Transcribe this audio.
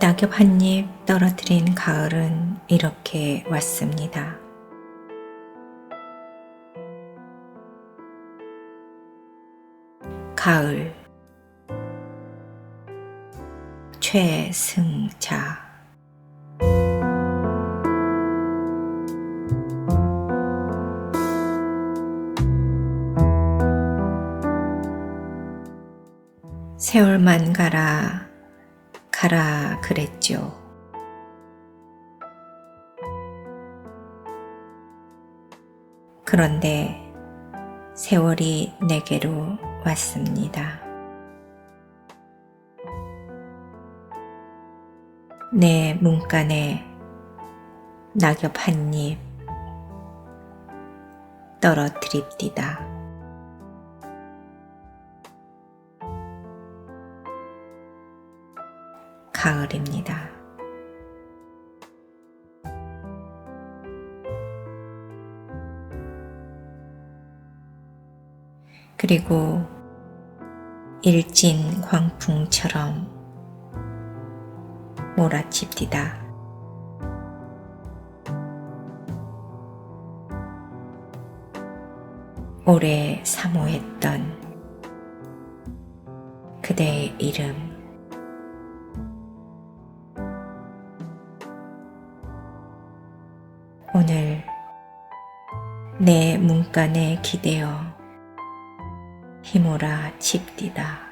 낙엽 한 입 떨어뜨린 가을은 이렇게 왔습니다. 가을. 최승자. 세월만 가라 가라 그랬죠. 그런데 세월이 내게로 왔습니다. 내 문간에 낙엽 한 입 떨어뜨립디다. 가을입니다. 그리고 일진 광풍처럼 몰아칩디다. 오래 사모했던 그대의 이름 오늘 내 문간에 기대어 힘오라 칩디다.